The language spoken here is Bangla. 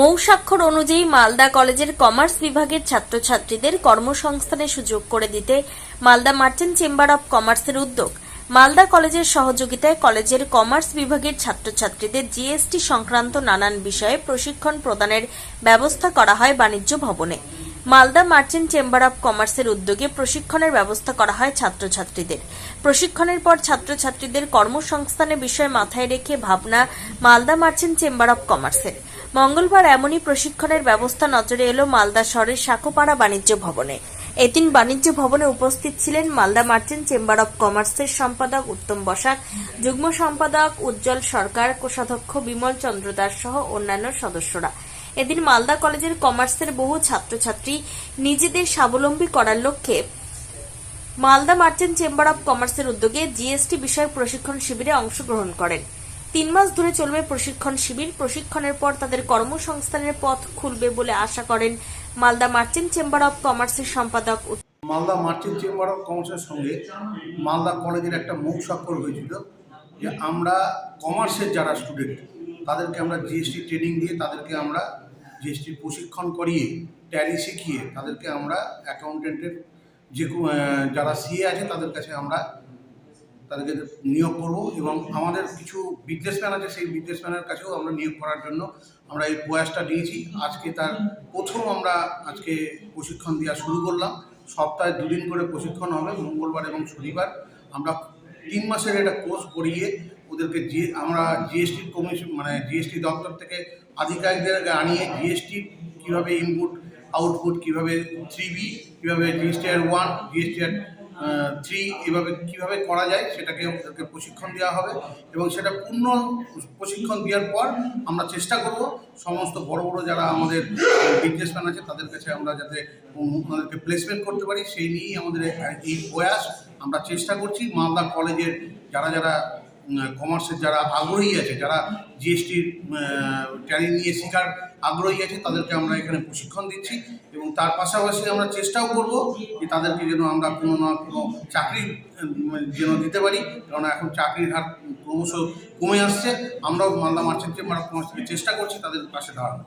মৌস্বাক্ষর অনুযায়ী মালদা কলেজের কমার্স বিভাগের ছাত্রছাত্রীদের কর্মসংস্থানের সুযোগ করে দিতে মালদা মার্চেন্ট চেম্বার অব কমার্সের উদ্যোগ। মালদা কলেজের সহযোগিতায় কলেজের কমার্স বিভাগের ছাত্রছাত্রীদের জিএসটি সংক্রান্ত নানান বিষয়ে প্রশিক্ষণ প্রদানের ব্যবস্থা করা হয় বাণিজ্য ভবনে। মালদা মার্চেন্ট চেম্বার অব কমার্সের উদ্যোগে প্রশিক্ষণের ব্যবস্থা করা হয় ছাত্রছাত্রীদের। প্রশিক্ষণের পর ছাত্রছাত্রীদের কর্মসংস্থানের বিষয় মাথায় রেখে ভাবনা মালদা মার্চেন্ট চেম্বার অব কমার্সের। মঙ্গলবার এমনই প্রশিক্ষণের ব্যবস্থা নজরে এলো মালদা শহরের সাকোপাড়া বাণিজ্য ভবনে। এদিন বাণিজ্য ভবনে উপস্থিত ছিলেন মালদা মার্চেন্ট চেম্বার অব কমার্সের সম্পাদক উত্তম বসাক, যুগ্ম সম্পাদক উজ্জ্বল সরকার, কোষাধ্যক্ষ বিমল চন্দ্র দাস সহ অন্যান্য সদস্যরা। এদিন মালদা কলেজের কমার্সের বহু ছাত্রছাত্রী নিজেদের স্বাবলম্বী করার লক্ষ্যে মালদা মার্চেন্ট চেম্বার অব কমার্সের উদ্যোগে জিএসটি বিষয়ক প্রশিক্ষণ শিবিরে অংশগ্রহণ করেন। তিন মাস ধরে চলবে প্রশিক্ষণ শিবির। প্রশিক্ষণের পর তাদের কর্মসংস্থানের পথ খুলবে বলে আশা করেন মালদা মার্চেন্ট চেম্বার অব কমার্সের সম্পাদক মালদা মার্চেন্ট চেম্বার অফ কমার্সের সঙ্গে মালদা কলেজের একটা মুখ স্বাক্ষর হয়েছিল যে আমরা কমার্সের যারা স্টুডেন্ট তাদেরকে আমরা জিএসটি ট্রেনিং দিয়ে তাদেরকে আমরা জিএসটি প্রশিক্ষণ করিয়ে ট্যালি শিখিয়ে তাদেরকে আমরা অ্যাকাউন্টেন্টের যে যারা সিএ আছে তাদের কাছে আমরা তাদেরকে নিয়োগ করব এবং আমাদের কিছু বিজনেসম্যান আছে, সেই বিজনেসম্যানের কাছেও আমরা নিয়োগ করার জন্য আমরা এই প্রয়াসটা নিয়েছি। আজকে তার প্রথম আমরা আজকে প্রশিক্ষণ দেওয়া শুরু করলাম। সপ্তাহে দুদিন করে প্রশিক্ষণ হবে, মঙ্গলবার এবং শনিবার। আমরা তিন মাসের একটা কোর্স করিয়ে ওদেরকে যে আমরা জিএসটি কমিশন মানে জিএসটি দপ্তর থেকে আধিকারিকদেরকে আনিয়ে জিএসটি কীভাবে ইনপুট আউটপুট কীভাবে থ্রি বি কীভাবে GST R one GST R three এভাবে কীভাবে করা যায় সেটাকে ওদেরকে প্রশিক্ষণ দেওয়া হবে এবং সেটা পূর্ণ প্রশিক্ষণ দেওয়ার পর আমরা চেষ্টা করব সমস্ত বড় বড় যারা আমাদের বিজনেসম্যান আছে তাদের কাছে আমরা যাতে ওনাদেরকে প্লেসমেন্ট করতে পারি। সেই নিয়েই আমাদের এই প্রয়াস। আমরা চেষ্টা করছি মালদা কলেজের যারা যারা কমার্সের যারা আগ্রহী আছে, যারা জিএসটির ট্যালি নিয়ে শেখার আগ্রহী আছে, তাদেরকে আমরা এখানে প্রশিক্ষণ দিচ্ছি এবং তার পাশাপাশি আমরা চেষ্টাও করব যে তাদেরকে যেন আমরা কোনো না কোনো চাকরি যেন দিতে পারি। কারণ এখন চাকরির হার ক্রমশ কমে আসছে। আমরাও Malda merchant chamber of commerce থেকে চেষ্টা করছি তাদের পাশে দাঁড়ানো